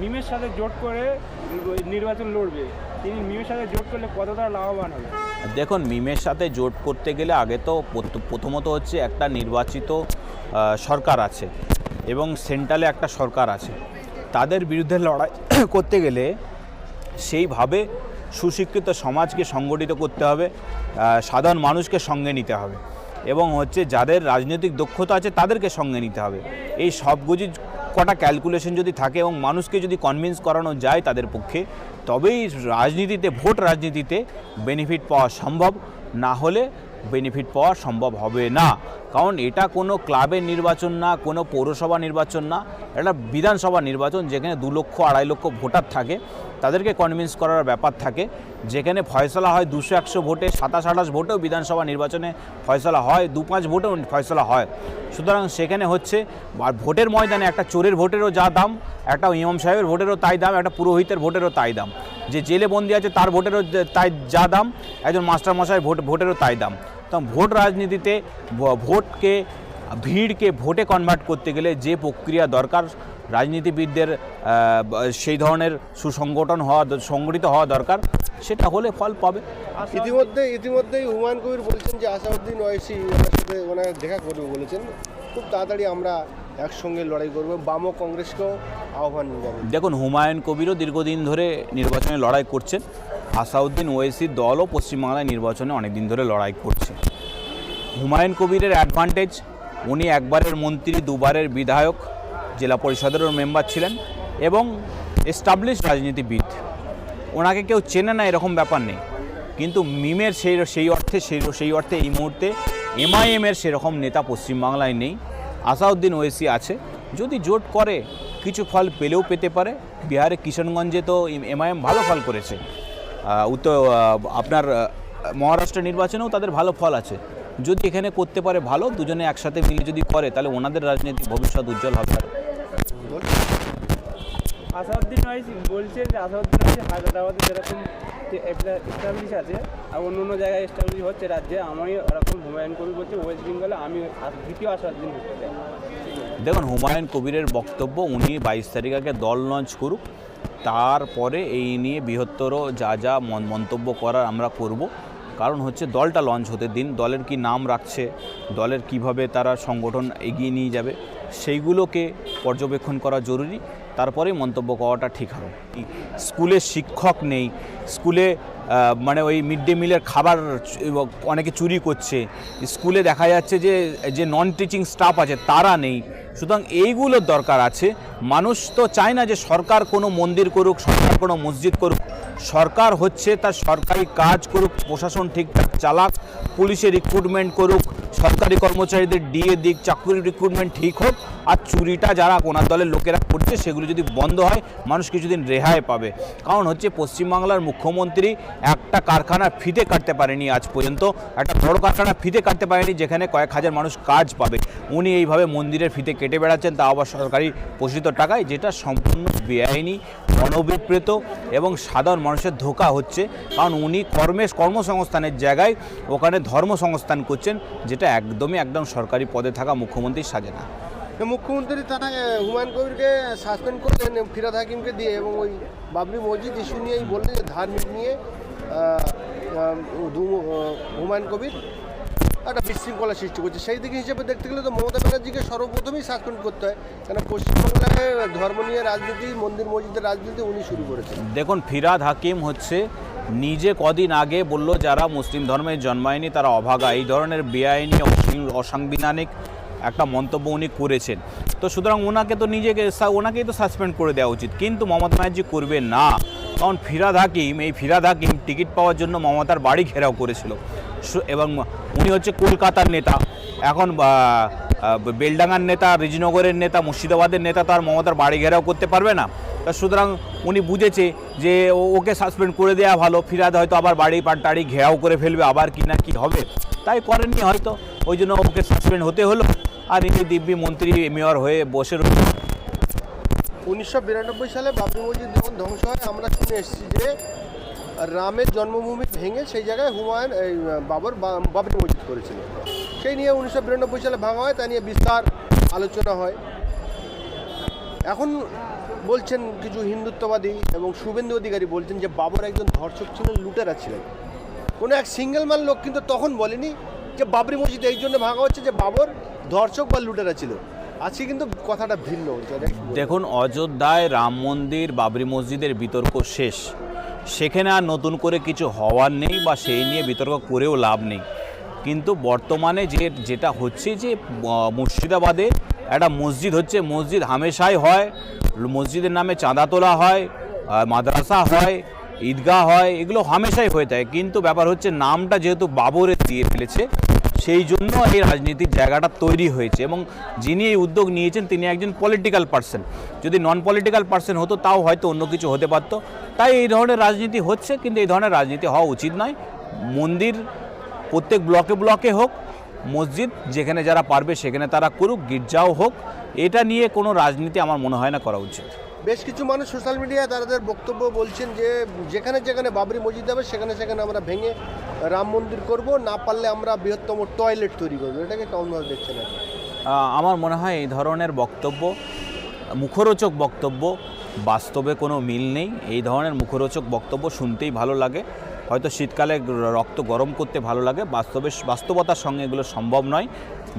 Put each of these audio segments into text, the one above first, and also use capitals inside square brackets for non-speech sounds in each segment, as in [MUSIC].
মিমের সাথে জোট করে নির্বাচন লড়বে। তিনি মিমের সাথে জোট করলে কতটা লাভবান হবে? দেখুন, মিমের সাথে জোট করতে গেলে আগে তো প্রথ- প্রথমত হচ্ছে একটা নির্বাচিত সরকার আছে এবং সেন্ট্রালে একটা সরকার আছে। তাদের বিরুদ্ধে লড়াই [COUGHS] করতে গেলে সেইভাবে সুশিক্ষিত সমাজকে সংগঠিত করতে হবে সাধারণ মানুষকে সঙ্গে নিতে হবে এবং হচ্ছে যাদের রাজনৈতিক দক্ষতা আছে তাদেরকে সঙ্গে নিতে হবে। এই সবগুজি কটা ক্যালকুলেশন যদি থাকে এবং মানুষকে যদি কনভিন্স করানো যায় তাদের পক্ষে, তবেই রাজনীতিতে, ভোট রাজনীতিতে বেনিফিট পাওয়া সম্ভব। না হলে বেনিফিট পাওয়া সম্ভব হবে না। কারণ এটা কোনো ক্লাবের নির্বাচন না, কোনো পৌরসভা নির্বাচন না, এটা বিধানসভা নির্বাচন যেখানে দু লক্ষ, আড়াই লক্ষ ভোটার থাকে। তাদেরকে কনভিন্স করার ব্যাপার থাকে। যেখানে ফয়সলা হয় দুশো একশো ভোটে, সাতাশ আঠাশ ভোটেও বিধানসভা নির্বাচনে ফয়সলা হয় দু পাঁচ ভোটেও ফয়সলা হয়। সুতরাং সেখানে হচ্ছে, আর ভোটের ময়দানে একটা চোরের ভোটেরও যা দাম, একটা ইমাম সাহেবের ভোটেরও তাই দাম, একটা পুরোহিতের ভোটেরও তাই দাম। যে জেলে বন্দি আছে তার ভোটেরও তাই যা দাম, একজন মাস্টার মশাই ভোট, ভোটেরও তাই দাম। তো ভোট রাজনীতিতে ভোটকে, ভিড়কে ভোটে কনভার্ট করতে গেলে যে প্রক্রিয়া দরকার রাজনীতিবিদদের সেই ধরনের সুসংগঠন হওয়া সংগঠিত হওয়া দরকার সেটা হলে ফল পাবে। ইতিমধ্যে ইতিমধ্যেই হুমায়ুন কবির বলছেন যে আসাউদ্দিন ওয়াইসি ওনার সাথে ওনার দেখা করবে বলেছেন খুব তাড়াতাড়ি আমরা একসঙ্গে লড়াই করব বাম কংগ্রেসকেও আহ্বান জানাবেন দেখুন হুমায়ুন কবিরও দীর্ঘদিন ধরে নির্বাচনে লড়াই করছেন আসাউদ্দিন ওয়েসির দলও পশ্চিমবাংলায় নির্বাচনে অনেক দিন ধরে লড়াই করছে। হুমায়ুন কবিরের অ্যাডভান্টেজ উনি একবারের মন্ত্রী দুবারের বিধায়ক জেলা পরিষদেরও মেম্বার ছিলেন এবং এস্টাবলিশ রাজনীতিবিদ। ওনাকে কেউ চেনে না, এরকম ব্যাপার নেই। কিন্তু মিমের সেই সেই অর্থে, সেই সেই অর্থে এই মুহূর্তে এমআইএমের সেরকম নেতা পশ্চিমবাংলায় নেই। আসাউদ্দিন ওয়েসি আছে। যদি জোট করে, কিছু ফল পেলেও পেতে পারে। বিহারে কিশনগঞ্জে তো এমআইএম ভালো ফল করেছে। উত্তর আপনার মহারাষ্ট্র নির্বাচনেও তাদের ভালো ফল আছে। যদি এখানে করতে পারে ভালো, দুজনে একসাথে মিলে যদি করে, তাহলে ওনাদের রাজনৈতিক ভবিষ্যৎ উজ্জ্বল হবে। আসাউদ্দিন ওয়াইস বলছে যে আসাউদ্দিন ওয়াইস হায়দ্রাবাদে যেরকম এস্টাবলিশ আছে আর অন্য অন্য জায়গায় এস্টাবলিশ হচ্ছে রাজ্যে আমি এরকম হুমায়ুন কবির বলছে, ওয়েস্ট বেঙ্গলে আমি দ্বিতীয় আসাউদ্দিন দেখুন, হুমায়ুন কবিরের বক্তব্য, উনি বাইশ তারিখ আগে দল লঞ্চ করুক, তারপরে এই নিয়ে বৃহত্তর যা যা মন্তব্য করার আমরা করব। কারণ হচ্ছে দলটা লঞ্চ হতে দিন, দলের কি নাম রাখছে, দলের কীভাবে তারা সংগঠন এগিয়ে নিয়ে যাবে, সেইগুলোকে পর্যবেক্ষণ করা জরুরি। তারপরেই মন্তব্য করাটা ঠিক হবে। স্কুলে শিক্ষক নেই, স্কুলে মানে ওই মিড ডে মিলের খাবার অনেকে চুরি করছে, স্কুলে দেখা যাচ্ছে যে যে নন টিচিং স্টাফ আছে তারা নেই। সুতরাং এইগুলোর দরকার আছে। মানুষ তো চায় না যে সরকার কোনো মন্দির করুক, সরকার কোনো মসজিদ করুক। সরকার হচ্ছে তার সরকারি কাজ করুক, প্রশাসন ঠিকঠাক চালাক, পুলিশের রিক্রুটমেন্ট করুক সরকারি কর্মচারীদের ডিএ দিক চাকরির রিক্রুটমেন্ট ঠিক হোক, আর চুরিটা যারা ওনার দলের লোকেরা করছে, সেগুলো যদি বন্ধ হয়, মানুষ কিছুদিন রেহাই পাবে। কারণ হচ্ছে পশ্চিমবাংলার মুখ্যমন্ত্রী একটা কারখানা ফিতে কাটতে পারেনি আজ পর্যন্ত, একটা বড় কারখানা ফিতে কাটতে পারেনি, যেখানে কয়েক হাজার মানুষ কাজ পাবে। উনি এইভাবে মন্দিরের ফিতে কেটে বেড়াচ্ছেন, তা আবার সরকারি পোষিত টাকায়, যেটা সম্পূর্ণ বেআইনি, অনভিপ্রেত এবং সাধারণ মানুষের ধোকা হচ্ছে। কারণ উনি কর্মের কর্মসংস্থানের জায়গায় ওখানে ধর্মসংস্থান করছেন, যেটা একদমই একদম সরকারি পদে থাকা মুখ্যমন্ত্রী সাজে না। মুখ্যমন্ত্রী তারা হুমায়ুন কবিরকে সাসপেন্ড করলেন ফিরাদ হাকিমকে দিয়ে এবং ওই বাবরি মসজিদ ইস্যু নিয়েই বললেন যে ধার্মিক নিয়ে হুমায়ুন কবির একটা বিশৃঙ্খলা সৃষ্টি করছে। সেই দিকে হিসেবে দেখতে গেলে তো মমতা ব্যানার্জিকে সর্বপ্রথমেই সাসপেন্ড করতে হয়। কেন পশ্চিমবাংলায় ধর্ম নিয়ে রাজনীতি মন্দির মসজিদের রাজনীতি উনি শুরু করেছেন। দেখুন ফিরাদ হাকিম হচ্ছে নিজে কদিন আগে বলল, যারা মুসলিম ধর্মে জন্মায়নি তারা অভাগা। এই ধরনের বেআইনি অসং- অসাংবিধানিক একটা মন্তব্য উনি করেছেন। তো সুতরাং ওনাকে তো নিজেকে ওনাকেই তো সাসপেন্ড করে দেওয়া উচিত। কিন্তু মমতা ব্যানার্জি করবে না। কারণ ফিরাদ হাকিম এই ফিরাদ হাকিম টিকিট পাওয়ার জন্য মমতার বাড়ি ঘেরাও করেছিল। এবং উনি হচ্ছে কলকাতার নেতা। এখন বেলডাঙ্গার নেতা রিজনগরের নেতা, মুর্শিদাবাদের নেতা তো আর মমতার বাড়ি ঘেরাও করতে পারবে না। সুতরাং উনি বুঝেছে যে ওকে সাসপেন্ড করে দেওয়া ভালো, ফিরাদ হয়তো আবার বাড়ি টাড়ি ঘেরাও করে ফেলবে, আবার কি না কি হবে? তাই করেননি হয়তো, ওই জন্য ওকে সাসপেন্ড হতে হলো। আর ইনি দিব্যি মন্ত্রী মেয়র হয়ে বসে রয়েছে উনিশশো বিরানব্বই সালে বাবরি মসজিদ যখন ধ্বংস হয়, আমরা শুনে এসেছি যে রামের জন্মভূমি ভেঙে সেই জায়গায় হুমায়ুন, এই, বাবর বাবরি মসজিদ করেছিল। সেই নিয়ে উনিশশো বিরানব্বই সালে ভাঙা হয়, তা নিয়ে বিস্তার আলোচনা হয়। এখন বলছেন কিছু হিন্দুত্ববাদী এবং শুভেন্দু অধিকারী বলছেন যে বাবর একজন ধর্ষক ছিলেন, লুটেরা ছিলেন। কোনো এক সিঙ্গেল মান লোক কিন্তু তখন বলেনি যে বাবরি মসজিদ, এই জন্য ভাঙা হচ্ছে যে বাবর ধর্ষক বা লুটেরা ছিল। আজকে কিন্তু কথাটা ভিন্ন। দেখুন, অযোধ্যায় রাম মন্দির, বাবরি মসজিদের বিতর্ক শেষ। সেখানে আর নতুন করে কিছু হওয়ার নেই বা সেই নিয়ে বিতর্ক করেও লাভ নেই। কিন্তু বর্তমানে যে, যেটা হচ্ছে যে মুর্শিদাবাদে একটা মসজিদ হচ্ছে, মসজিদ হামেশাই হয়, মসজিদের নামে চাঁদা তোলা হয় মাদ্রাসা হয়, ঈদগাহ হয়, এগুলো হামেশাই হয়ে থাকে। কিন্তু ব্যাপার হচ্ছে নামটা যেহেতু বাবরে দিয়ে ফেলেছে, সেই জন্য এই রাজনীতির জায়গাটা তৈরি হয়েছে এবং যিনি এই উদ্যোগ নিয়েছেন তিনি একজন পলিটিক্যাল পার্সন যদি নন পলিটিক্যাল পার্সন হতো, তাও হয়তো অন্য কিছু হতে পারতো। তাই এই ধরনের রাজনীতি হচ্ছে, কিন্তু এই ধরনের রাজনীতি হওয়া উচিত নয়। মন্দির প্রত্যেক ব্লকে ব্লকে হোক মসজিদ যেখানে যারা পারবে সেখানে তারা করুক গির্জাও হোক। এটা নিয়ে কোনো রাজনীতি আমার মনে হয় না করা উচিত। বেশ কিছু মানুষ সোশ্যাল মিডিয়ায় তাদের বক্তব্য বলছেন যে যেখানে যেখানে বাবরি মসজিদ হবে সেখানে সেখানে আমরা ভেঙে রাম মন্দির করব। না পারলে আমরা বৃহত্তম টয়লেট তৈরি করব। এটাকে কেমনভাবে দেখছেন আমার মনে হয় এই ধরনের বক্তব্য মুখরোচক বক্তব্য বাস্তবে কোনো মিল নেই। এই ধরনের মুখরোচক বক্তব্য শুনতেই ভালো লাগে। হয়তো শীতকালে রক্ত গরম করতে ভালো লাগে। বাস্তবে বাস্তবতার সঙ্গে এগুলো সম্ভব নয়।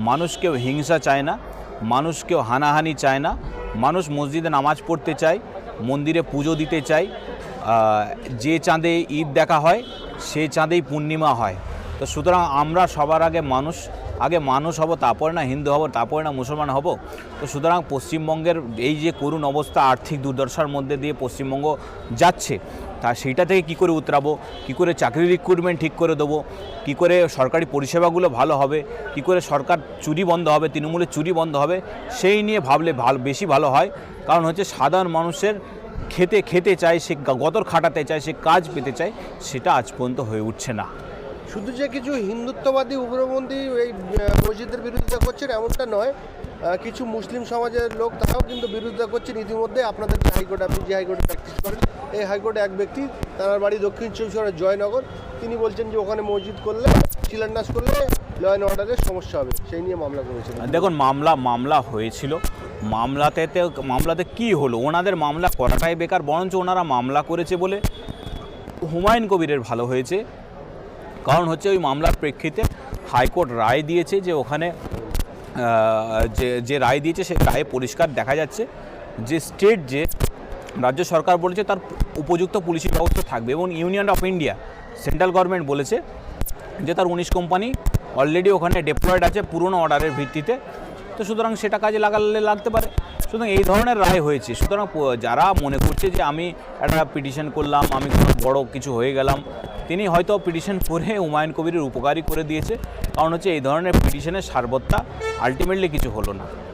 মানুষ কেউ হিংসা চায় না, মানুষ কেউ হানাহানি চায় না। মানুষ মসজিদে নামাজ পড়তে চায়, মন্দিরে পুজো দিতে চায়। যে চাঁদে ঈদ দেখা হয় সেই চাঁদেই পূর্ণিমা হয়। তো সুতরাং আমরা সবার আগে মানুষ আগে মানুষ হব, তারপরে না হিন্দু হব, তারপরে না মুসলমান হব। তো সুতরাং পশ্চিমবঙ্গের এই যে করুণ অবস্থা, আর্থিক দুর্দশার মধ্যে দিয়ে পশ্চিমবঙ্গ যাচ্ছে। তা সেইটা থেকে কি করে উতরাবো? কি করে চাকরি রিক্রুটমেন্ট ঠিক করে দেবো? কি করে সরকারি পরিষেবাগুলো ভালো হবে? কি করে সরকার চুরি বন্ধ হবে, তৃণমূলের চুরি বন্ধ হবে? সেই নিয়ে ভাবলে ভালো, বেশি ভালো হয়। কারণ হচ্ছে সাধারণ মানুষের খেতে খেতে চায়, সে গতর খাটাতে চায়, সে কাজ পেতে চায়, সেটা আজ পর্যন্ত হয়ে উঠছে না। শুধু যে কিছু হিন্দুত্ববাদী উগ্রপন্থী এই মসজিদের বিরোধিতা করছেন এমনটা নয় কিছু মুসলিম সমাজের লোক তারাও কিন্তু বিরোধিতা করছেন। ইতিমধ্যে আপনাদের হাইকোর্ট, আপনি যে হাইকোর্টে প্র্যাকটিস করেন এই হাইকোর্টে এক ব্যক্তি, তার বাড়ি দক্ষিণ চব্বিশ পরগনার জয়নগর। তিনি বলছেন যে ওখানে মসজিদ করলে, শিলান্যাস করলে ল অ্যান্ড অর্ডারের সমস্যা হবে। সেই নিয়ে মামলা করেছেন দেখুন, মামলা মামলা হয়েছিল। মামলাতে মামলাতে কি হলো? ওনাদের মামলা করাটাই বেকার, বরঞ্চ ওনারা মামলা করেছে বলে হুমায়ুন কবিরের ভালো হয়েছে। কারণ হচ্ছে ওই মামলার প্রেক্ষিতে হাইকোর্ট রায় দিয়েছে যে ওখানে যে যে রায় দিয়েছে সে রায়ে পরিষ্কার দেখা যাচ্ছে যে স্টেট যে রাজ্য সরকার বলেছে তার উপযুক্ত পুলিশি ব্যবস্থা থাকবে এবং union of India, central government বলেছে যে তার উনিশ কোম্পানি অলরেডি ওখানে ডেপ্লয়েড আছে পুরনো অর্ডারের ভিত্তিতে। তো সুতরাং সেটা কাজে লাগালে লাগতে পারে। সুতরাং এই ধরনের রায় হয়েছে। সুতরাং যারা মনে করছে যে আমি একটা পিটিশন করলাম, আমি কোনো বড় কিছু হয়ে গেলাম, তিনি হয়তো পিটিশন করে হুমায়ুন কবিরের উপকারী করে দিয়েছে। কারণ হচ্ছে এই ধরনের পিটিশনের সারবত্তা আলটিমেটলি কিছু হলো না।